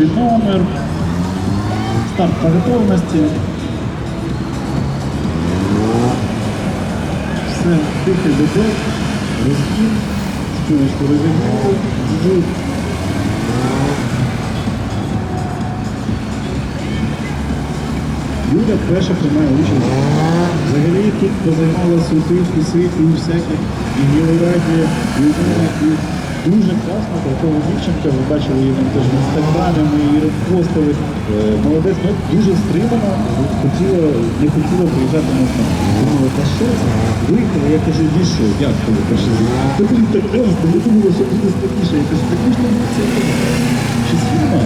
перший номер. Старт по готовності. Все, тихий дебет, розгін, спиночку розігнали, жив. Юля перша приймає участь. Взагалі тут позаймалася у тих, і сих, і всяких, і і і дуже класно, такого дівчинка, ви бачили її теж в інстаграмі, ми її репостили. Е, Молодець, ну дуже стримана, хотіла, не хотіла приїжджати на знак. Думала, та що це? Виїхала, я кажу, що, як коли перший? Та блін, так класно, я думала, що буде складніше. Я кажу, так можна це. Щось вона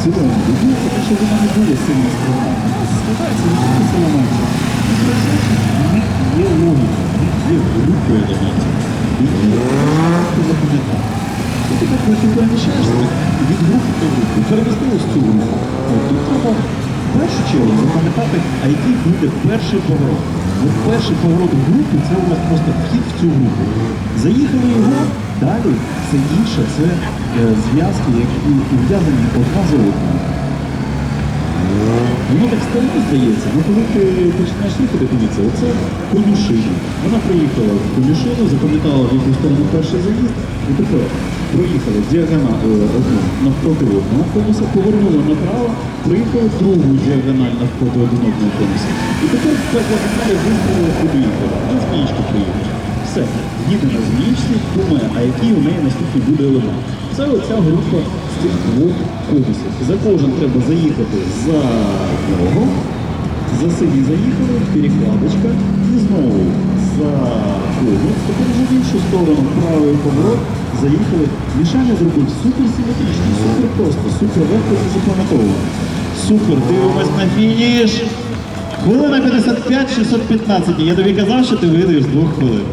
сильно дивіться, що вона не буде сильно складна. Складається, не тільки саламанці. У є логіка, є групи елементів. До групи. Цю. От Тут треба в першу чергу запам'ятати, а який буде перший поворот. От перший поворот в групі це у нас просто вхід в цю групу. Заїхали його, далі все інше це е, зв'язки, які ув'язані одна за одною. Воно так старому здається, ну коли ти починаєш їхати, дивіться, оце конюшина. Вона приїхала в конюшину, запам'ятала в якусь сторону перший заїзд, і тепер проїхала діагональ е, одну навпроти одного конуса, повернула направо, проїхали другу діагональ навпроти один одного конуса. І тепер по діагоналі вистрілили куди Все, їде на змієчці, думає, а який у неї наступний буде елемент. Це оця група з тих двох конусів. За кожен треба заїхати за нього, за синій заїхали, перекладочка, і знову за конус, тепер вже в іншу сторону, правий поворот, заїхали. Мішаня зробив супер симетрично, супер просто, супер легко і запам'ятовано. Супер, дивимось на фініш. Хвилина 55, 615. Я тобі казав, що ти вийдеш з двох хвилин.